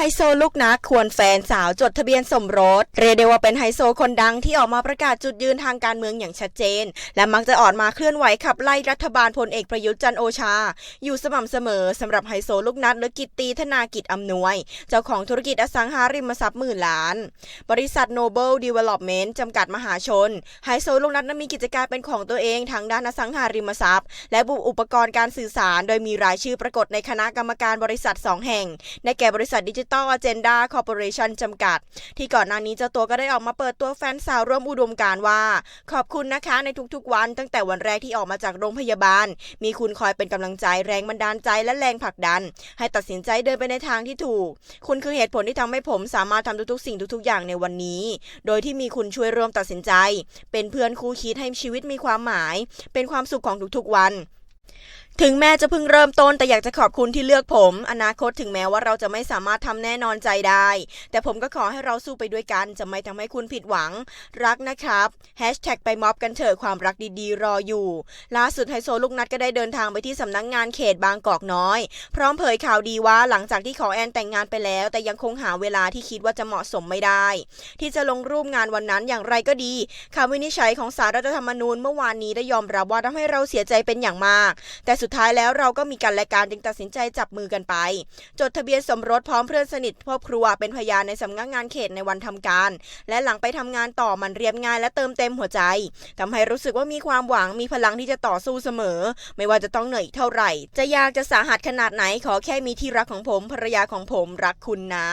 ไฮโซลูกนักควรแฟนสาวจดทะเบียนสมรส เรียกได้ว่าเป็นไฮโซคนดังที่ออกมาประกาศจุดยืนทางการเมืองอย่างชัดเจน และมักจะออกมาเคลื่อนไหวขับไล่รัฐบาลพลเอกประยุทธ์จันโอชา อยู่สม่ำเสมอสำหรับไฮโซลูกนัดหรือกิตตีธนากิจอำนวย เจ้าของธุรกิจอสังหาริมทรัพย์หมื่นล้าน บริษัท Noble Development จำกัดมหาชนไฮโซลูกนัดนั้นมีกิจการเป็นของตัวเองทางด้านอสังหาริมทรัพย์ และบุอุปกรณ์การสื่อสาร โดยมีรายชื่อปรากฏในคณะกรรมการบริษัท 2 แห่งในแก่บริษัทดิจิ t a ล a เจนดาคอร์ปอเรชันจำกัด ที่ก่อนหน้านี้เจ้าตัวก็ได้ออกมาเปิดตัวแฟนสาวร่วมอุดมการว่า ขอบคุณนะคะในทุกๆวันตั้งแต่วันแรกที่ออกมาจากโรงพยาบาล มีคุณคอยเป็นกำลังใจแรงบันดาลใจและแรงผลักดัน ให้ตัดสินใจเดินไปในทางที่ถูก คุณคือเหตุผลที่ทำให้ผมสามารถทำทุกๆ สิ่งทุกๆอย่างในวันนี้ โดยที่มีคุณช่วยร่วมตัดสินใจ เป็นเพื่อนคู่คิดให้ชีวิตมีความหมาย เป็นความสุขของทุกๆวัน ถึงแม้จะเพิ่งเริ่มต้นแต่อยากจะขอบคุณที่เลือกผม อนาคตถึงแม้ว่าเราจะไม่สามารถทำแน่นอนใจได้ แต่ผมก็ขอให้เราสู้ไปด้วยกัน จะไม่ทำให้คุณผิดหวัง รักนะครับแฮชแท็กไปม็อบกันเถอะความรักดีๆ รออยู่ ล่าสุดไฮโซลูกนัดก็ได้เดินทางไปที่สำนักงงานเขตบางกอกน้อย พร้อมเผยข่าวดีว่าหลังจากที่ขอแอนแต่งงานไปแล้ว แต่ยังคงหาเวลาที่คิดว่าจะเหมาะสมไม่ได้ ที่จะลงรูปงานวันนั้นอย่างไรก็ดีคำวินิจฉัยของสารรัฐธรรมนูญเมื่อวานนี้ได้ยอมรับว่าทำให้เราเสียใจเป็นอย่างมาก แต่สุดท้ายแล้วเราก็มีกันและการจึงตัดสินใจจับมือกันไป จดทะเบียนสมรสพร้อมเพื่อนสนิทครอบครัวเป็นพยานในสำนักงานเขตในวันทำการ และหลังไปทำงานต่อมันเรียบง่ายและเติมเต็มหัวใจทำให้รู้สึกว่ามีความหวังมีพลังที่จะต่อสู้เสมอ ไม่ว่าจะต้องเหนื่อยเท่าไหร่ จะยากจะสาหัสขนาดไหนขอแค่มีที่รักของผมภรรยาของผมรักคุณนะ